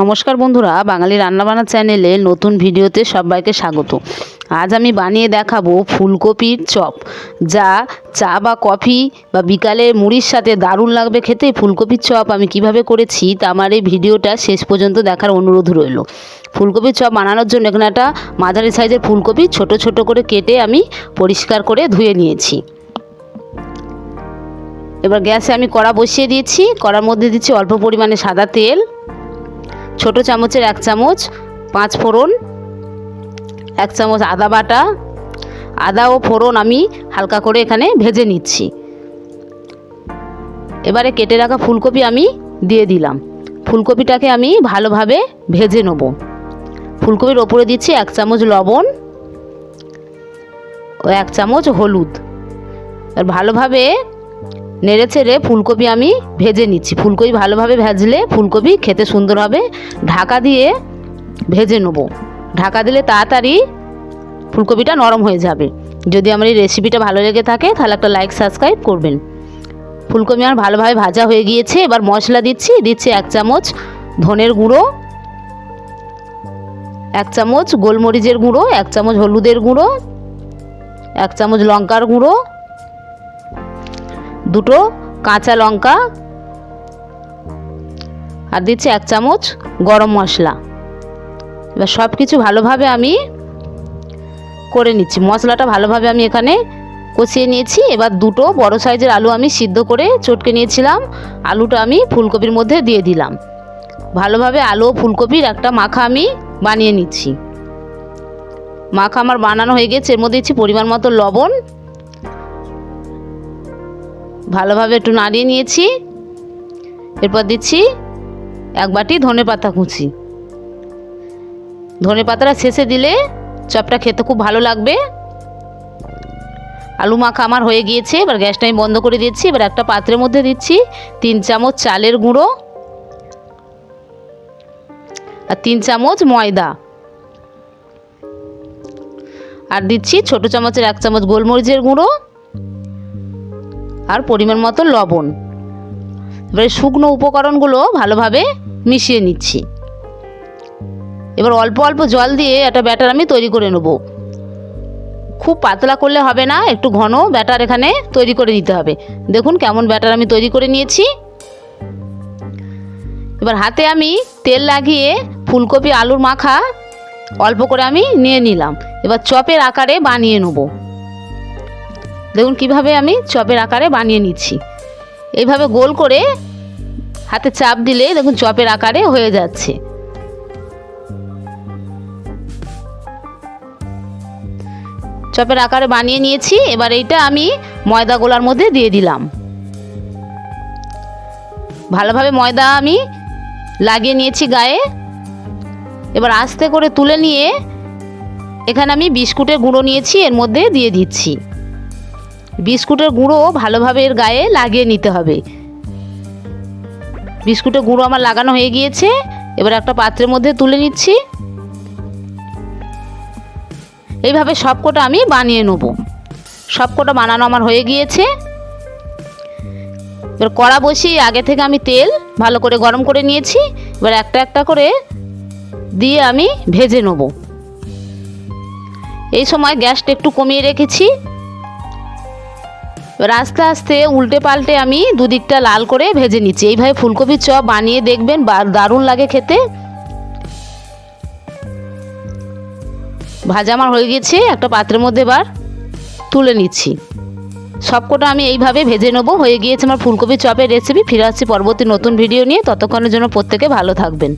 নমস্কার বন্ধুরা, বাঙালি রান্নাবান্না চ্যানেলে নতুন ভিডিওতে সবাইকে স্বাগত। আজ আমি বানিয়ে দেখাবো ফুলকপির চপ, যা চা বা কফি বা বিকালে মুড়ির সাথে দারুণ লাগবে খেতে। ফুলকপির চপ আমি কীভাবে করেছি, তা আমার এই ভিডিওটা শেষ পর্যন্ত দেখার অনুরোধ রইল। ফুলকপির চপ বানানোর জন্য এখানে একটা মাঝারি সাইজের ফুলকপি ছোট ছোট করে কেটে আমি পরিষ্কার করে ধুয়ে নিয়েছি। এবার গ্যাসে আমি কড়া বসিয়ে দিয়েছি, কড়ার মধ্যে দিচ্ছি অল্প পরিমাণে সাদা তেল ছোট চামচের এক চামচ পাঁচ ফোড়ন, এক চামচ আদা বাটা, আদা ও ফোড়ন আমি হালকা করে এখানে ভেজে নিচ্ছি। এবারে কেটে রাখা ফুলকপি আমি দিয়ে দিলাম। ফুলকপিটাকে আমি ভালোভাবে ভেজে নেব। ফুলকপির ওপরে দিচ্ছি এক চামচ লবণ ও এক চামচ হলুদ। আর ভালোভাবে নেড়ে চেড়ে ফুলকপি আমি ভেজে নিচ্ছি। ফুলকপি ভালোভাবে ভাজলে ফুলকপি খেতে সুন্দর হবে। ঢাকা দিয়ে ভেজে নেব। ঢাকা দিলে তাড়াতাড়ি ফুলকপিটা নরম হয়ে যাবে। যদি আমার এই রেসিপিটা ভালো লেগে থাকে, তাহলে একটা লাইক সাবস্ক্রাইব করবেন। ফুলকপি আমার ভালোভাবে ভাজা হয়ে গিয়েছে। এবার মশলা দিচ্ছি। দিচ্ছি এক চামচ ধনের গুঁড়ো, এক চামচ গোলমরিচের গুঁড়ো, এক চামচ হলুদের গুঁড়ো, এক চামচ লঙ্কার গুঁড়ো দুটো কাঁচা লঙ্কা আর দিচ্ছি এক চামচ গরম মশলা। এবার সব কিছু ভালোভাবে আমি করে নিচ্ছি। মশলাটা ভালোভাবে আমি এখানে কষিয়ে নিয়েছি। এবার দুটো বড় সাইজের আলু আমি সিদ্ধ করে চটকে নিয়েছিলাম। আলুটা আমি ফুলকপির মধ্যে দিয়ে দিলাম। ভালোভাবে আলু ফুলকপির একটা মাখা আমি বানিয়ে নিচ্ছি। মাখা আমার বানানো হয়ে গেছে। এর মধ্যে দিচ্ছি পরিমাণ মতো লবণ ভালোভাবে একটু নাড়িয়ে নিয়েছি। এরপর দিচ্ছি এক বাটি ধনে পাতা কুচি। ধনে পাতাটা শেষে দিলে চপটা খেতে খুব ভালো লাগবে। আলু মাখা আমার হয়ে গিয়েছে, এবার গ্যাসটা আমি বন্ধ করে দিচ্ছি। এবার একটা পাত্রের মধ্যে দিচ্ছি তিন চামচ চালের গুঁড়ো আর তিন চামচ ময়দা। আর দিচ্ছি ছোট চামচের এক চামচ গোলমরিচের গুঁড়ো আর পরিমাণ মতো লবণ। এবারে শুকনো উপকরণগুলো ভালোভাবে মিশিয়ে নিচ্ছি। এবার অল্প অল্প জল দিয়ে একটা ব্যাটার আমি তৈরি করে নেব। খুব পাতলা করলে হবে না, একটু ঘন ব্যাটার এখানে তৈরি করে নিতে হবে। দেখুন কেমন ব্যাটার আমি তৈরি করে নিয়েছি। এবার হাতে আমি তেল লাগিয়ে ফুলকপি, আলুর মাখা অল্প করে আমি নিয়ে নিলাম। এবার চপের আকারে বানিয়ে নেব। দেখুন কীভাবে আমি চপের আকারে বানিয়ে নিচ্ছি। এইভাবে গোল করে হাতে চাপ দিলে দেখুন চপের আকারে হয়ে যাচ্ছে। চপের আকারে বানিয়ে নিয়েছি, এবার এইটা আমি ময়দা গোলার মধ্যে দিয়ে দিলাম। ভালোভাবে ময়দা আমি লাগিয়ে নিয়েছি গায়ে। এবার আস্তে করে তুলে নিয়ে এখানে আমি বিস্কুটের গুঁড়ো নিয়েছি, এর মধ্যে দিয়ে দিচ্ছি। বিস্কুটের গুঁড়ো ভালোভাবে এর গায়ে লাগিয়ে নিতে হবে। বিস্কুটের গুঁড়ো আমার লাগানো হয়ে গিয়েছে। এবার একটা পাত্রের মধ্যে তুলে নিচ্ছি। এইভাবে সবকটা আমি বানিয়ে নেব। সবকটা বানানো আমার হয়ে গিয়েছে। এবার কড়া বসিয়ে আগে থেকে আমি তেল ভালো করে গরম করে নিয়েছি। এবার একটা একটা করে দিয়ে আমি ভেজে নেব। এই সময় গ্যাসটা একটু কমিয়ে রেখেছি। আস্তে আস্তে উল্টে পাল্টে আমি দুদিকটা লাল করে ভেজে নিচ্ছি। এইভাবে ফুলকপির চপ বানিয়ে দেখবেন দারুণ লাগে খেতে। ভাজা আমার হয়ে গেছে, একটা পাত্রের মধ্যে এবার তুলে নিচ্ছি। সবকটা আমি এইভাবে ভেজে নেব। হয়ে গিয়েছে আমার ফুলকপি চপের রেসিপি ফিরে আসছি পরবর্তী নতুন ভিডিও নিয়ে। ততক্ষণের জন্য প্রত্যেকে ভালো থাকবেন।